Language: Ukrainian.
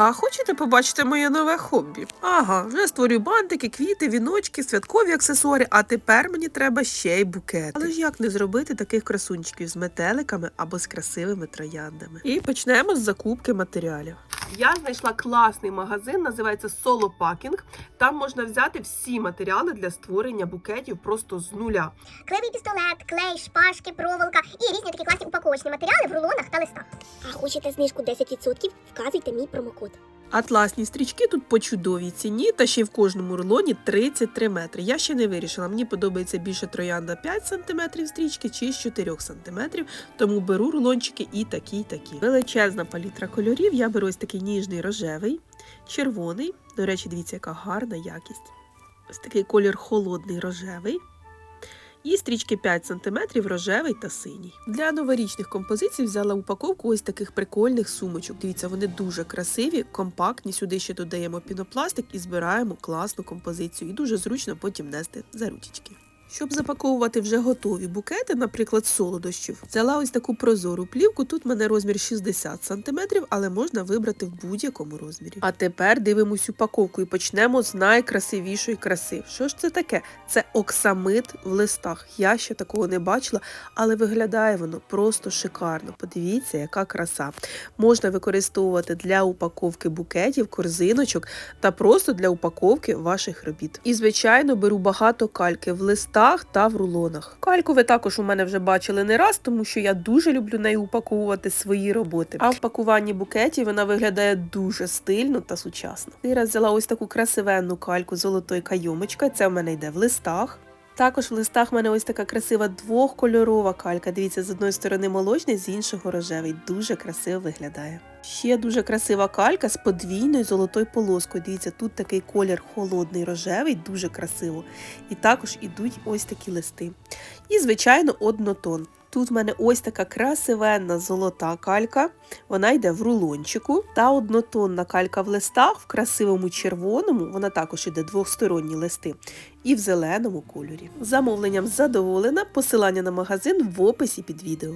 А хочете побачити моє нове хобі? Ага, вже створюю бантики, квіти, віночки, святкові аксесуари, а тепер мені треба ще й букет. Але ж як не зробити таких красунчиків з метеликами або з красивими трояндами? І почнемо з закупки матеріалів. Я знайшла класний магазин, називається Solo Packing. Там можна взяти всі матеріали для створення букетів просто з нуля. Клевий пістолет, клей, шпажки, проволока і різні такі класні упаковочні матеріали в рулонах та листах. А хочете знижку 10%? Вказуйте мій промокод. Атласні стрічки тут по чудовій ціні, та ще й в кожному рулоні 33 метри. Я ще не вирішила. Мені подобається більше троянда 5 см стрічки чи з 4 см, тому беру рулончики і такі, і такі. Величезна палітра кольорів. Я беру ось такий ніжний рожевий, червоний. До речі, дивіться, яка гарна якість. Ось такий колір холодний рожевий. І стрічки 5 см рожевий та синій. Для новорічних композицій взяла упаковку ось таких прикольних сумочок. Дивіться, вони дуже красиві, компактні. Сюди ще додаємо пінопластик і збираємо класну композицію. І дуже зручно потім нести за ручечки. Щоб запаковувати вже готові букети, наприклад, солодощів, взяла ось таку прозору плівку. Тут в мене розмір 60 см, але можна вибрати в будь-якому розмірі. А тепер дивимось упаковку і почнемо з найкрасивішої краси. Що ж це таке? Це оксамит в листах. Я ще такого не бачила, але виглядає воно просто шикарно. Подивіться, яка краса. Можна використовувати для упаковки букетів, корзиночок та просто для упаковки ваших робіт. І, звичайно, беру багато кальки в листах та в рулонах. Кальку ви також у мене вже бачили не раз, тому що я дуже люблю нею упаковувати свої роботи. А в пакуванні букетів вона виглядає дуже стильно та сучасно. Раз взяла ось таку красивенну кальку золотої кайомочка. Це в мене йде в листах. Також в листах в мене ось така красива двохкольорова калька. Дивіться, з одної сторони молочний, з іншого рожевий. Дуже красиво виглядає. Ще дуже красива калька з подвійною золотою полоскою. Дивіться, тут такий колір холодний рожевий, дуже красиво. І також ідуть ось такі листи. І, звичайно, однотон. Тут в мене ось така красивенна золота калька. Вона йде в рулончику. Та однотонна калька в листах в красивому червоному. Вона також йде двосторонні листи. І в зеленому кольорі. Замовленням задоволена. Посилання на магазин в описі під відео.